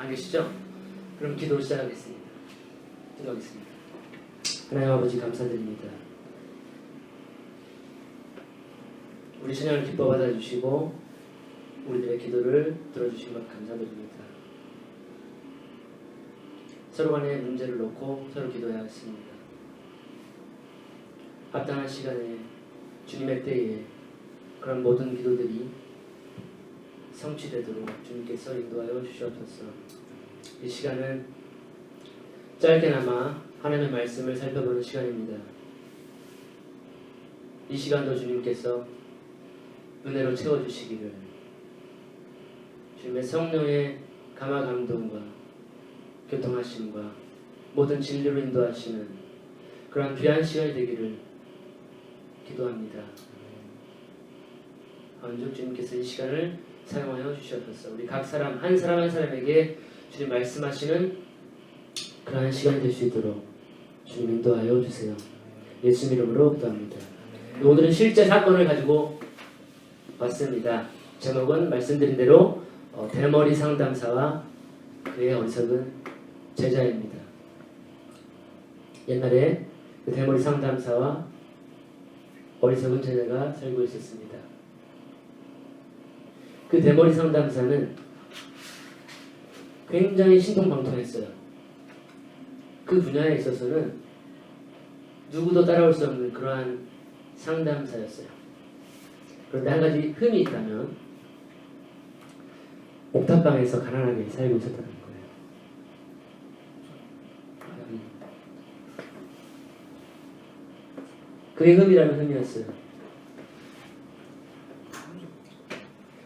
안 계시죠? 그럼 기도를 시작하겠습니다. 기도하겠습니다. 하나님 아버지 감사드립니다. 우리 신앙을 기뻐 받아주시고 우리들의 기도를 들어주신 것 감사드립니다. 서로 간의 문제를 놓고 서로 기도해야겠습니다. 합당한 시간에 주님의 때에 그런 모든 기도들이 성취되도록 주님께서 인도하여 주시옵소서. 이 시간은 짧게나마 하나님의 말씀을 살펴보는 시간입니다. 이 시간도 주님께서 은혜로 채워주시기를 주님의 성령의 감화 감동과 교통하심과 모든 진리로 인도하시는 그러한 귀한 시간이 되기를 기도합니다. 언제 주님께서 이 시간을 사용하여 주시옵소서. 우리 각 사람 한 사람 한 사람에게 주님 말씀하시는 그러한 시간이 될 수 있도록 주님 인도하여 주세요. 예수 이름으로 기도합니다. 오늘은 실제 사건을 가지고 왔습니다. 제목은 말씀드린 대로 어, 대머리 상담사와 그의 어리석은 제자입니다. 옛날에 그 대머리 상담사와 어리석은 제자가 살고 있었습니다. 그 대머리 상담사는 굉장히 신통방통했어요. 그 분야에 있어서는 누구도 따라올 수 없는 그러한 상담사였어요. 그런데 한 가지 흠이 있다면 옥탑방에서 가난하게 살고 있었다는 거예요. 그게 흠이라면 흠이었어요.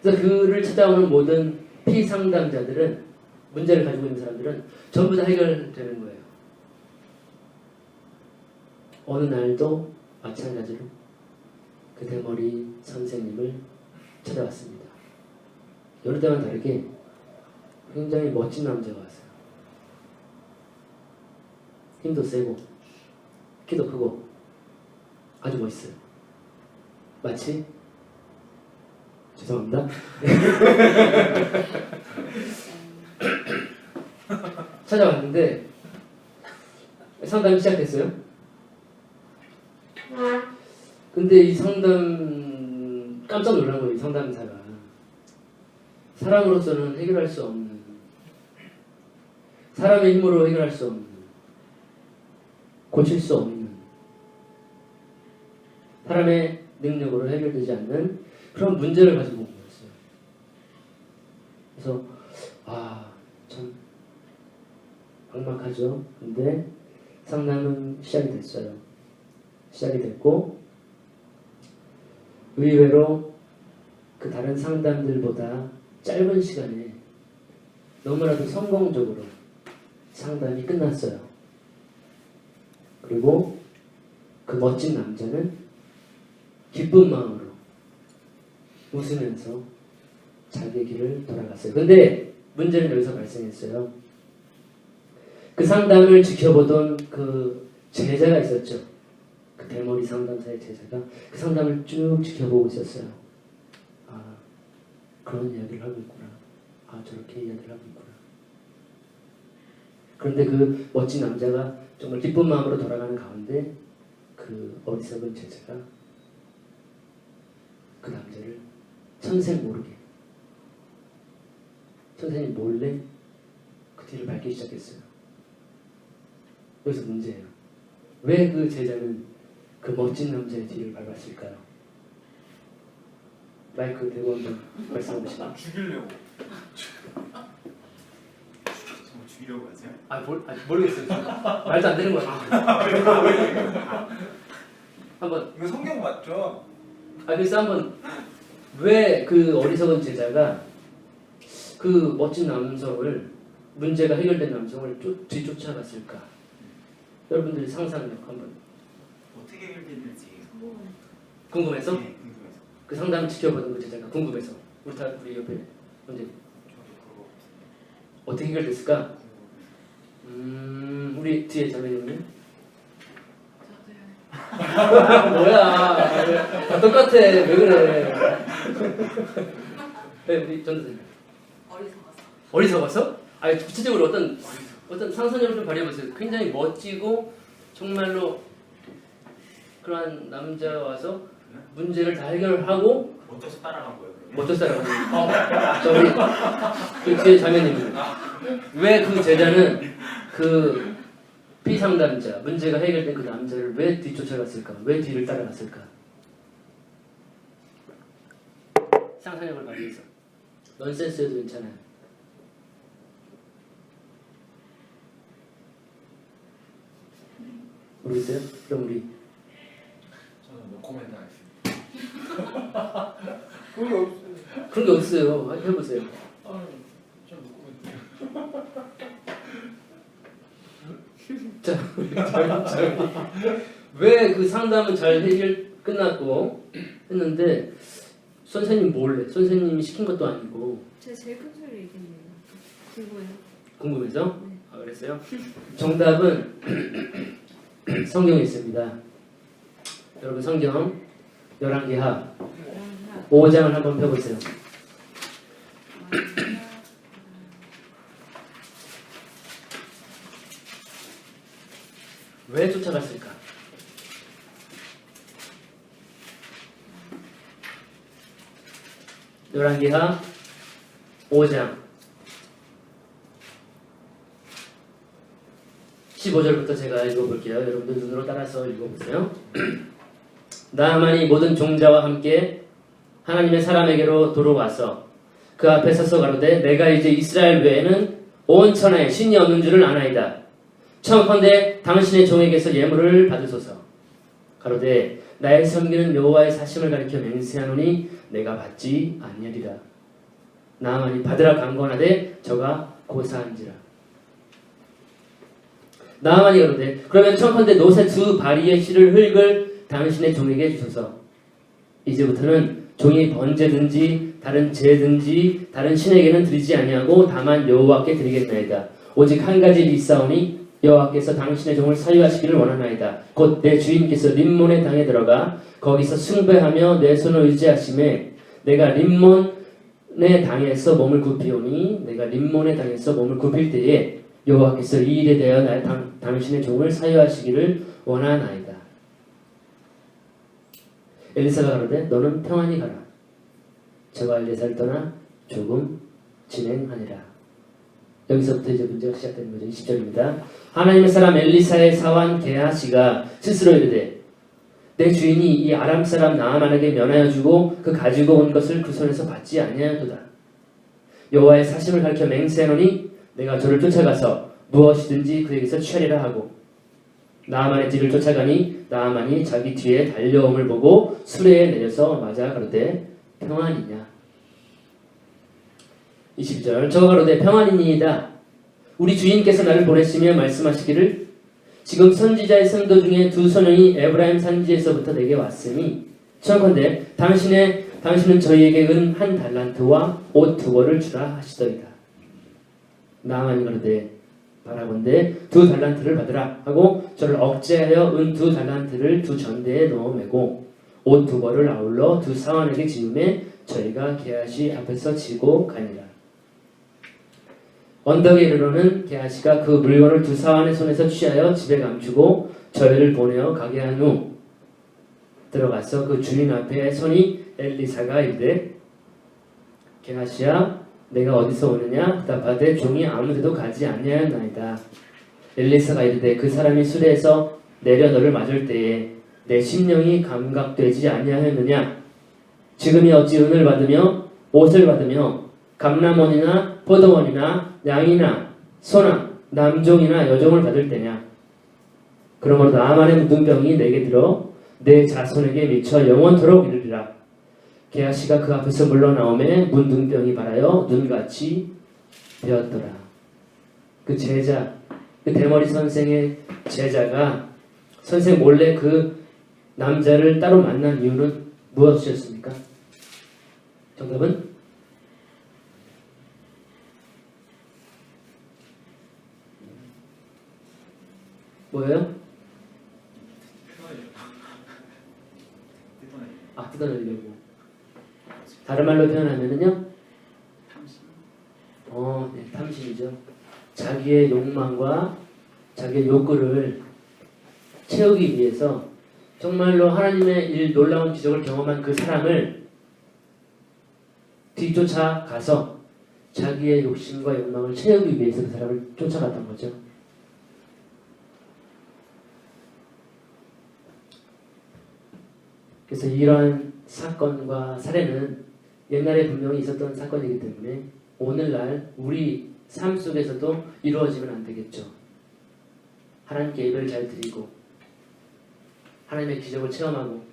그래서 그를 찾아오는 모든 피상담자들은 문제를 가지고 있는 사람들은 전부 다 해결되는 거예요. 어느 날도 마찬가지로 그 대머리 선생님을 찾아왔습니다. 여느 때와 다르게 굉장히 멋진 남자가 왔어요. 힘도 세고 키도 크고 아주 멋있어요. 마치 죄송합니다. 찾아왔는데 상담이 시작됐어요. 근데 이 상담 깜짝 놀란 거예요. 이 상담사가 사람으로서는 해결할 수 없는 사람의 힘으로 해결할 수 없는 고칠 수 없는 사람의 능력으로 해결되지 않는 그런 문제를 가지고 온 거였어요. 그래서 아 참 막막하죠. 근데 상담은 시작이 됐어요. 시작이 됐고 의외로 그 다른 상담들보다 짧은 시간에 너무나도 성공적으로 상담이 끝났어요. 그리고 그 멋진 남자는 기쁜 마음으로 웃으면서 자기의 길을 돌아갔어요. 근데 문제는 여기서 발생했어요. 그 상담을 지켜보던 그 제자가 있었죠. 그 대머리 상담사의 제자가 그 상담을 쭉 지켜보고 있었어요. 아, 그런 이야기를 하고 있구나. 아, 저렇게 이야기를 하고 있구나. 그런데 그 멋진 남자가 정말 기쁜 마음으로 돌아가는 가운데 그 어리석은 제자가 그 남자를 선생 모르게 선생님 몰래 그 뒤를 밟기 시작했어요. 여기서 문제예요. 왜 그 제자는 그 멋진 남자의 뒤를 밟았을까요? 마이크 대고 한번 말씀해보시죠. 죽이려고. 정말 죽이려고 하세요? 아, 몰, 아 모르겠어요. 말도 안 되는 것 같아요. 한번 이거 성경 맞죠? 아 그래서 한번 왜 그 어리석은 제자가 그 멋진 남성을 문제가 해결된 남성을 쫓, 뒤쫓아갔을까? 여러분들이 상상력 한번. 어떻게 해결됐는지. 궁금해서? 네, 궁금해서. 그 상담 지켜보는 그 제자가 궁금해서. 우리 다 우리 옆에 그거 어떻게 해결됐을까? 음 우리 뒤에 자매님은 뭐야? 다 똑같아. 왜 그래 네 우리 전도사님 어리석어서 어리석어서? 아니 구체적으로 어떤 어떤 상상력을 좀 발휘해보세요. 굉장히 멋지고 정말로 그러한 남자 와서 문제를 다 해결하고 어떠서 따라간 거예요? 그러면? 멋져 살아가는 저기 그 뒤에 자매님 왜 그 제자는 그 피상담자 문제가 해결된 그 남자를 왜 뒤쫓아갔을까? 왜 뒤를 따라갔을까? 상상력을 발휘해서 넌센스여도 괜찮아요. 모르겠어요? 그럼 우리 저는 뭐 코멘트 하겠습니다. 그게 없어요. 그런 게 없어요. 해보세요. 아, 좀 코멘트. 왜그 상담은 잘 해결 끝났고 했는데 선생님 몰래 선생님이 시킨 것도 아니고 제가 제일 큰 소리 얘기했네요. 궁금해요. 궁금해서 아 그랬어요. 정답은 성경에 있습니다. 여러분 성경 열왕기하 5장을 한번 펴보세요. 왜 쫓아갔을까? 열왕기하 5장 15절부터 제가 읽어볼게요. 여러분들 눈으로 따라서 읽어보세요. 나하만이 모든 종자와 함께 하나님의 사람에게로 돌아와서 그 앞에 서서 가로되 내가 이제 이스라엘 외에는 온 천하에 신이 없는 줄을 아나이다. 청컨대 당신의 종에게서 예물을 받으소서. 가로되 나의 섬기는 여호와의 사심을 가리켜 맹세하노니 내가 받지 아니하리라. 나만이 받으라 강권하되 저가 고사한지라. 나만이 가로되 그러면 청컨대 노새 두 바리의 실을 흙을 당신의 종에게 주소서. 이제부터는 종이 번제든지 다른 제든지 다른 신에게는 드리지 아니하고 다만 여호와께 드리겠나이다. 오직 한 가지 있사오니 여호와께서 당신의 종을 사유하시기를 원하나이다. 곧 내 주인께서 림몬의 당에 들어가 거기서 숭배하며 내 손을 의지하심에 내가 림몬의 당에서 몸을 굽히오니 내가 림몬의 당에서 몸을 굽힐 때에 여호와께서 이 일에 대하여 나, 당, 당신의 종을 사유하시기를 원하나이다. 엘리사가 가로되 너는 평안히 가라. 저가 엘리사를 떠나 조금 진행하니라. 여기서부터 이제 문제가 시작되는 거죠. 20절입니다. 하나님의 사람 엘리사의 사환 게하시가 스스로 이르되 내 주인이 이 아람 사람 나아만에게 면하여 주고 그 가지고 온 것을 그 손에서 받지 아니하도다. 여호와의 사심을 가리켜 맹세하노니 내가 저를 쫓아가서 무엇이든지 그에게서 취하리라 하고 나아만의 뒤를 쫓아가니 나아만이 자기 뒤에 달려옴을 보고 수레에 내려서 맞아 가로되 평안이냐 20절 저가 가로되 평안이니이다 우리 주인께서 나를 보내시며 말씀하시기를 지금 선지자의 성도 중에 두 소년이 에브라임 산지에서부터 내게 왔으니 청컨대 당신의 당신은 저희에게 은 한 달란트와 옷 두 벌을 주라 하시더이다 나아만이 가로되 바라본데 두 달란트를 받으라 하고 저를 억제하여 은 두 달란트를 두 전대에 넣어 매고 옷 두 벌을 아울러 두 사원에게 지음에 저희가 게하시 앞에서 지고 가니라. 언덕에 이르러는 게하시가 그 물건을 두 사원의 손에서 취하여 집에 감추고 저희를 보내어 가게 한 후 들어가서 그 주인 앞에 손이 엘리사가 이르되 게하시야 내가 어디서 오느냐 답하되 종이 아무데도 가지 아니하였나이다. 엘리사가 이르되 그 사람이 수레에서 내려 너를 맞을 때에 내 심령이 감각되지 아니하였느냐 지금이 어찌 은을 받으며 옷을 받으며 감람원이나 포도원이나 양이나 소나 남종이나 여종을 받을 때냐 그러므로 나만의 묻은 병이 내게 들어 내 자손에게 미쳐 영원토록 이르리라 게하시가 그 앞에서 물러나오매 문둥병이 발하여 눈같이 되었더라. 그 제자, 그 대머리 선생의 제자가 선생 몰래 그 남자를 따로 만난 이유는 무엇이었습니까? 정답은 뭐예요? 아 뜯어내려고. 다른 말로 표현하면은요. 어, 네, 탐심이죠. 자기의 욕망과 자기의 욕구를 채우기 위해서 정말로 하나님의 일 놀라운 기적을 경험한 그 사람을 뒤쫓아 가서 자기의 욕심과 욕망을 채우기 위해서 그 사람을 쫓아갔던 거죠. 그래서 이러한 사건과 사례는 옛날에 분명히 있었던 사건이기 때문에 오늘날 우리 삶 속에서도 이루어지면 안 되겠죠. 하나님께 예배를 잘 드리고 하나님의 기적을 체험하고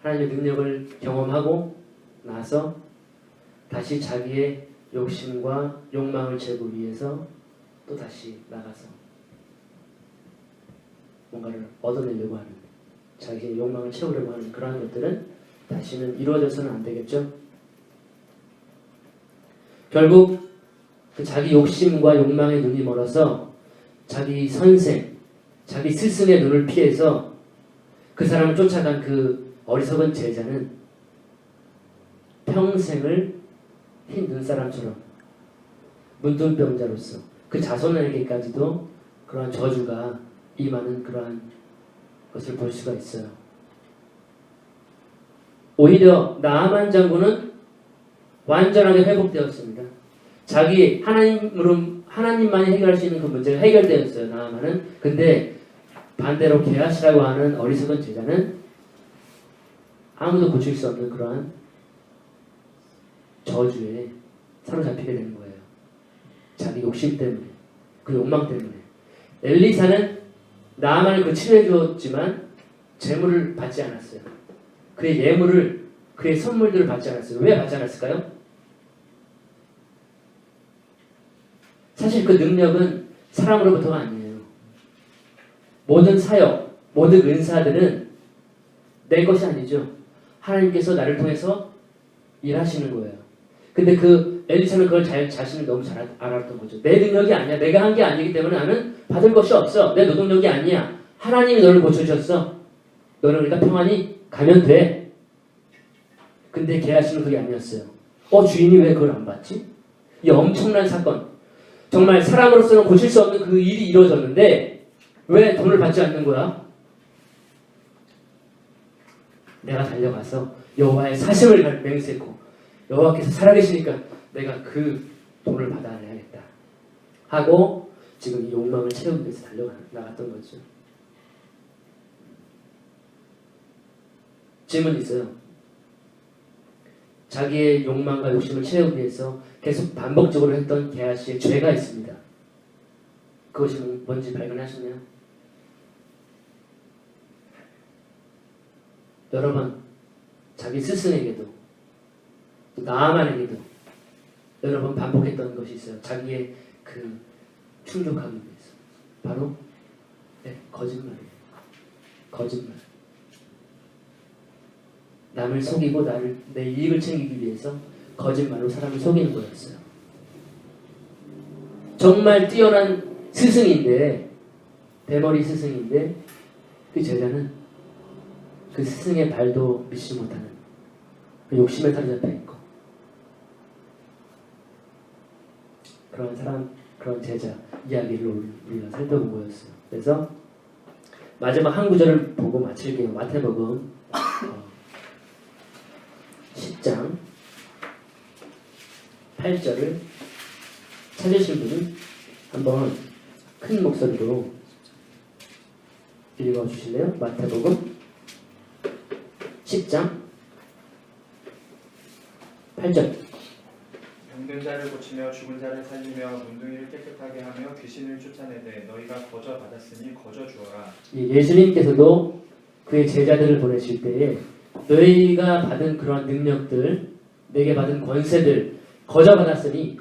하나님의 능력을 경험하고 나서 다시 자기의 욕심과 욕망을 채우기 위해서 또 다시 나가서 뭔가를 얻어내려고 하는 자기의 욕망을 채우려고 하는 그러한 것들은 다시는 이루어져서는 안 되겠죠. 결국 그 자기 욕심과 욕망의 눈이 멀어서 자기 선생, 자기 스승의 눈을 피해서 그 사람을 쫓아간 그 어리석은 제자는 평생을 흰 눈사람처럼 문둥병자로서 그 자손에게까지도 그러한 저주가 임하는 그러한 것을 볼 수가 있어요. 오히려 나아만 장군은 완전하게 회복되었습니다. 자기 하나님으로 하나님만이 해결할 수 있는 그 문제가 해결되었어요. 나아만은 근데 반대로 게하시라고 하는 어리석은 제자는 아무도 고칠 수 없는 그러한 저주에 사로잡히게 되는 거예요. 자기 욕심 때문에 그 욕망 때문에 엘리사는 나아만을 그 치료해 주었지만 재물을 받지 않았어요. 그의 예물을 그의 선물들을 받지 않았어요. 왜 받지 않았을까요? 사실 그 능력은 사람으로부터가 아니에요. 모든 사역, 모든 은사들은 내 것이 아니죠. 하나님께서 나를 통해서 일하시는 거예요. 근데 그 엘리사는 그걸 자, 자신을 너무 잘 알- 알았던 거죠. 내 능력이 아니야. 내가 한 게 아니기 때문에 나는 받을 것이 없어. 내 노동력이 아니야. 하나님이 너를 고쳐주셨어. 너는 그러니까 평안히 가면 돼. 근데 게하시는 그게 아니었어요. 어 주인이 왜 그걸 안 받지? 이 엄청난 사건. 정말 사람으로서는 고칠 수 없는 그 일이 이루어졌는데 왜 돈을 받지 않는 거야? 내가 달려가서 여호와의 사심을 갈- 맹세코 여호와께서 살아계시니까 내가 그 돈을 받아내야겠다 하고 지금 이 욕망을 채우기 위해서 달려나갔던 거죠. 질문 있어요. 자기의 욕망과 욕심을 채우기 위해서 계속 반복적으로 했던 게하 씨의 죄가 있습니다. 그것이 뭔지 발견하셨나요? 여러 번 자기 스승에게도 또 나아만에게도 여러 번 반복했던 것이 있어요. 자기의 그 충족하기 위해서 바로 네, 거짓말이에요. 거짓말. 남을 속이고 나를 내 이익을 챙기기 위해서 거짓말로 사람을 속이는 거였어요. 정말 뛰어난 스승인데 대머리 스승인데 그 제자는 그 스승의 발도 믿지 못하는 그 욕심에 사로잡혀 있고 그런 사람 그런 제자 이야기를 우리가 살펴본 거였어요. 그래서 마지막 한 구절을 보고 마칠게요. 마태복음 어, 10장 8절을 찾으실 분은 한번 큰 목소리로 읽어 주실래요? 마태복음 10장 8절 병든 자를 고치며 죽은 자를 살리며 문둥이를 깨끗하게 하며 귀신을 쫓아내되 너희가 거저 받았으니 거저 주어라. 이 예수님께서도 그의 제자들을 보내실 때에 너희가 받은 그런 능력들, 내게 받은 권세들 거저 받았으니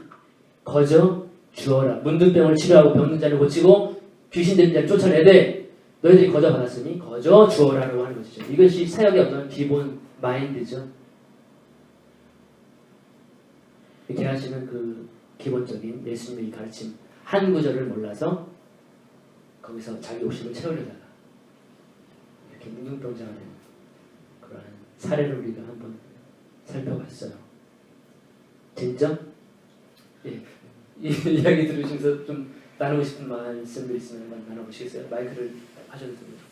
거저 주어라. 문둥병을 치료하고 병든 자를 고치고 귀신 들린 자를 쫓아내되 너희들이 거저 받았으니 거저 주어라라고 하는 것이죠. 이것이 사역의 어떤 기본 마인드죠. 이렇게 하시는 그 기본적인 예수님의 이 가르침 한 구절을 몰라서 거기서 자기 욕심을 채우려다가 이렇게 되는 그러한 사례를 우리가 한번 살펴봤어요. 진짜? 예. 이 이야기 들으시면서 좀 나누고 싶은 말씀들 있으면 나눠보시겠어요? 마이크를 하셔도 됩니다.